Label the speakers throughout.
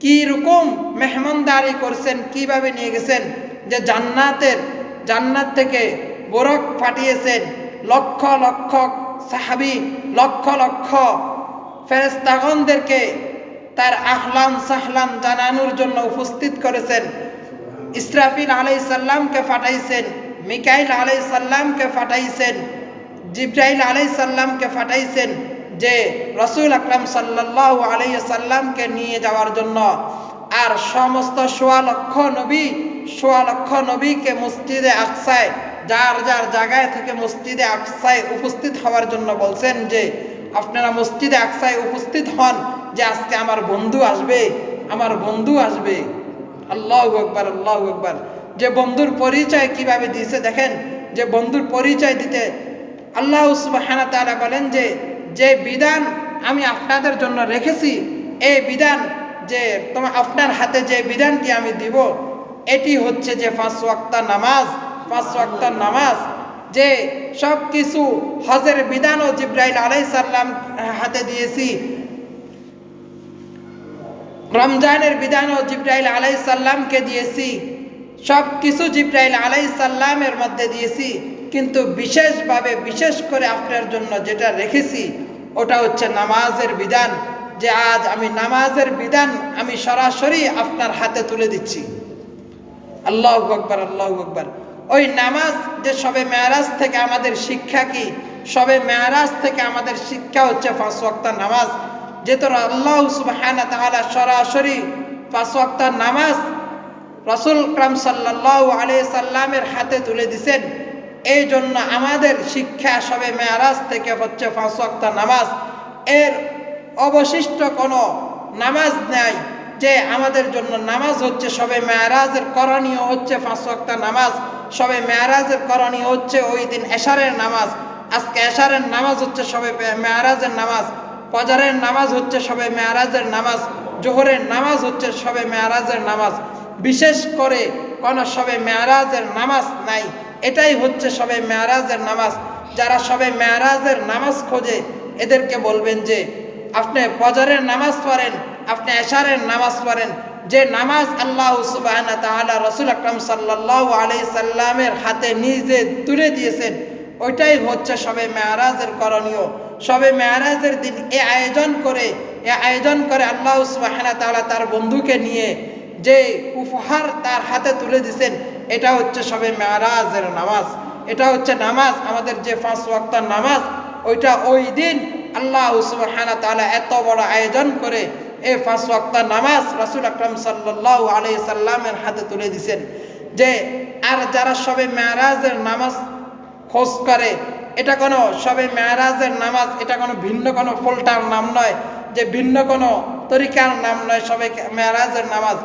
Speaker 1: কি রকম মেহমানদারি করছেন কীভাবে নিয়ে গেছেন যে জান্নাতের জান্নাত থেকে বরক পাঠিয়েছেন লক্ষ লক্ষ সাহাবি লক্ষ লক্ষ ফেরেস্তাগনদেরকে তার আহলান সাহলান জানানোর জন্য উপস্থিত করেছেন। ইসরাফিল আলাই সাল্লামকে পাঠাইছেন মিকাইল আলাই সাল্লামকে পাঠাইছেন জিব্রাইল আলাই সাল্লামকে পাঠাইছেন যে রসুল আকরাম সাল্লাহ আলাই সাল্লামকে নিয়ে যাওয়ার জন্য। আর সমস্ত সোয়া লক্ষ নবী, সোয়া লক্ষ নবীকে মসজিদে আকসায়, যার যার জায়গায় থেকে মসজিদে আকসায় উপস্থিত হওয়ার জন্য বলছেন যে, আপনারা মসজিদে আকসায় উপস্থিত হন যে আজকে আমার বন্ধু আসবে, আমার বন্ধু আসবে। আল্লাহ একবার আল্লাহ একবার যে বন্ধুর পরিচয় কীভাবে দিয়েছে দেখেন, যে বন্ধুর পরিচয় দিতে আল্লাহ তাআলা বলেন যে যে বিধান আমি আপনাদের জন্য রেখেছি, এই বিধান যে তোমার আপনার হাতে যে বিধানটি আমি দিব, এটি হচ্ছে যে পাঁচ ওয়াক্তা নামাজ, পাঁচ ওয়াক্তা নামাজ। যে সব কিছু হজের বিধানও জিব্রাইল আলাইহিস সাল্লাম হাতে দিয়েছি, রমজানের বিধানও জিব্রাইল আলাই সাল্লামকে দিয়েছি সব কিছু জিব্রাইল আলাই সাল্লামের মধ্যে দিয়েছি। কিন্তু বিশেষভাবে, বিশেষ করে আপনার জন্য যেটা রেখেছি ওটা হচ্ছে নামাজের বিধান। যে আজ আমি নামাজের বিধান আমি সরাসরি আপনার হাতে তুলে দিচ্ছি। আল্লাহ আকবর আল্লাহ আকবর। ওই নামাজ যে সবে মেয়ারাজ থেকে আমাদের শিক্ষা কি? সবে মেয়ারাজ থেকে আমাদের শিক্ষা হচ্ছে পাঁচ ওয়াক্ত নামাজ। যে তোর আল্লাহ সুবহানা তাহলে সরাসরি পাঁচ ওয়াক্ত নামাজ রসুল করাম সাল্লাহ আলি সাল্লামের হাতে তুলে দিছেন। এই জন্য আমাদের শিক্ষা সবে মেয়ারাজ থেকে হচ্ছে পাঁচ নামাজ। এর অবশিষ্ট কোনো নামাজ নেই যে আমাদের জন্য নামাজ হচ্ছে সবে মেয়ারাজের করণীয় হচ্ছে পাঁচ নামাজ। সবে মেয়ারাজের করণীয় হচ্ছে ওই দিন এশারের নামাজ। আজকে এশারের নামাজ হচ্ছে সবে মেয়ারাজের নামাজ। ফজরের নামাজ হচ্ছে সবে মেয়ারাজের নামাজ। জোহরের নামাজ হচ্ছে সবে মেয়ারাজের নামাজ। বিশেষ করে কোনো সবে মেয়ারাজের নামাজ নাই। এটাই হচ্ছে সবে মেয়ারাজের নামাজ। যারা সবে মেয়ারাজের নামাজ খোঁজে, এদেরকে বলবেন যে, আপনি ফজরের নামাজ পড়েন, আপনি এশারের নামাজ পড়েন, যে নামাজ আল্লাহ সুবাহ রসুল আকরম সাল্লাহ আলি সাল্লামের হাতে নিজে তুলে দিয়েছেন, ওইটাই হচ্ছে সবে মেয়ারাজের করণীয়। সবে মেয়ারাজের দিন এ আয়োজন করে, এ আয়োজন করে আল্লাহ সুবাহানা তাআলা তার বন্ধুকে নিয়ে যে উপহার তার হাতে তুলে দিছেন এটা হচ্ছে সবে মেয়ারাজের নামাজ। এটা হচ্ছে নামাজ, আমাদের যে পাঁচ ওয়াক্ত নামাজ, ওইটা ওই দিন আল্লাহ সুবাহানা তাআলা এত বড় আয়োজন করে এই পাঁচ ওয়াক্ত নামাজ রাসুল আকরম সাল্লাহ আলি সাল্লামের হাতে তুলে দিছেন যে, আর যারা সবে মেয়ারাজের নামাজ খোঁজ করে, এটা কোনো সবে মেয়ারাজের নামাজ, এটা কোনো ভিন্ন কোনো ফলটার নাম নয়, যে ভিন্ন কোনো তরিকার নাম নয় সবে মেয়ারাজের নামাজ।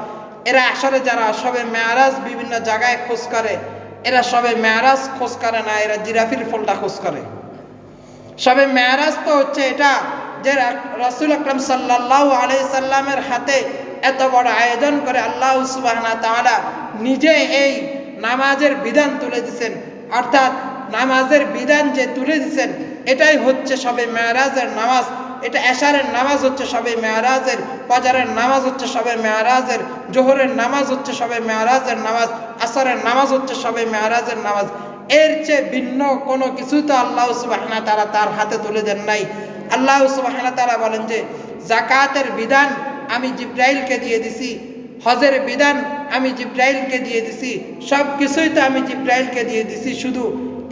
Speaker 1: এরা আসলে যারা সবে মেয়ারাজ বিভিন্ন জায়গায় খোঁজ করে, এরা সবে মেয়ারাজ খোঁজ করে না, এরা জিরাফির ফলটা খোঁজ করে। সবে মেয়ারাজ তো হচ্ছে এটা যে রসুল আকরম সাল্লাহ আলি সাল্লামের হাতে এত বড় আয়োজন করে আল্লাহ সুবাহনা তাআলা নিজে এই নামাজের বিধান তুলে দিছেন অর্থাৎ নামাজের বিধান যে তুলে দিছেন এটাই হচ্ছে সবে মেয়ারাজের নামাজ। এটা এশারের নামাজ হচ্ছে সবে মেয়ারাজের বাজারের নামাজ হচ্ছে সবে মেয়ারাজের, জোহরের নামাজ হচ্ছে সবে মেয়ারাজের নামাজ, আসরের নামাজ হচ্ছে সবে মেয়ারাজের নামাজ। এর চেয়ে ভিন্ন কোনো কিছু তো আল্লাহ সুবাহনা তারা তার হাতে তুলে দেন নাই। আল্লাহ সুবাহনা তারা বলেন যে জাকাতের বিধান আমি জিব্রাইলকে দিয়ে দিছি, হজের বিধান আমি জিব্রাইলকে দিয়ে দিছি সব কিছুই তো আমি জিব্রাইলকে দিয়ে দিছি, শুধু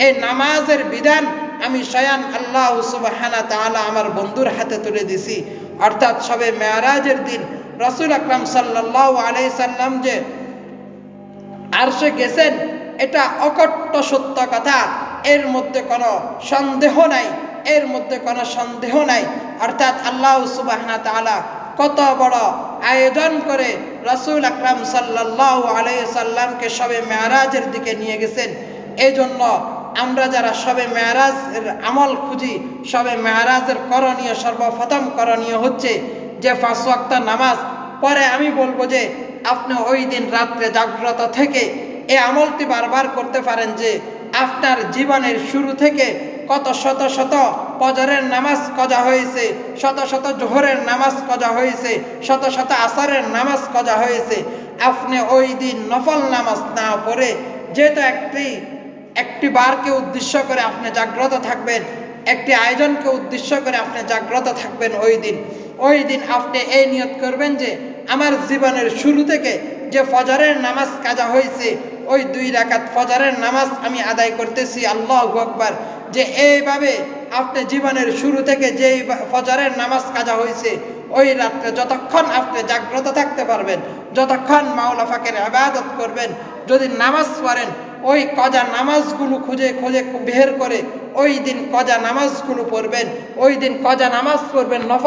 Speaker 1: এই নামাজের বিধান আমি স্বয়ং আল্লাহ সুবাহানা তাআলা আমার বন্ধুর হাতে তুলে দিছি। অর্থাৎ সবে মেয়ারাজের দিন রসুল আকরাম সাল্লাহ আলাই সাল্লাম যে আরশে গেছেন, এটা অকট্ট সত্য কথা। এর মধ্যে কোনো সন্দেহ নাই, এর মধ্যে কোনো সন্দেহ নাই। অর্থাৎ আল্লাহ সুবাহনা তাআলা কত বড় আয়োজন করে রসুল আকরাম সাল্লাহ আলাই সাল্লামকে সবে মেয়ারাজের দিকে নিয়ে গেছেন। এই জন্য আমরা যারা সবে মেয়ারাজের আমল খুঁজি, সবে মেয়ারাজের করণীয়, সর্বপ্রথম করণীয় হচ্ছে যে পাঁচ ওয়াক্ত নামাজ। পরে আমি বলব যে আপনি ওই দিন রাত্রে জাগ্রত থেকে এই আমলটি বারবার করতে পারেন যে আপনার জীবনের শুরু থেকে কত শত শত পজরের নামাজ কজা হয়েছে, শত শত জোহরের নামাজ কজা হয়েছে, শত শত আসরের নামাজ কজা হয়েছে। আপনি ওই দিন নফল নামাজ না পড়ে যেহেতু একটি একটি বারকে উদ্দেশ্য করে আপনি জাগ্রত থাকবেন, একটি আয়োজনকে উদ্দেশ্য করে আপনি জাগ্রত থাকবেন ওই দিন। ওই দিন আপনি এই নিয়ত করবেন যে, আমার জীবনের শুরু থেকে যে ফজরের নামাজ কাজা হয়েছে ওই দুই রাকাত ফজরের নামাজ আমি আদায় করতেছি, আল্লাহ আকবার। যে এইভাবে আপনি জীবনের শুরু থেকে যে ফজরের নামাজ কাজা হয়েছে ওই রাত্রে যতক্ষণ আপনি জাগ্রত থাকতে পারবেন, যতক্ষণ মাওলা ফাঁকের আবাদত করবেন, যদি নামাজ পড়েন ওই কজা নামাজগুলো খুঁজে খুঁজে বের করে ওই দিন কজা নামাজগুলো পড়বেন, ওই দিন কজা নামাজ পড়বেন, নফল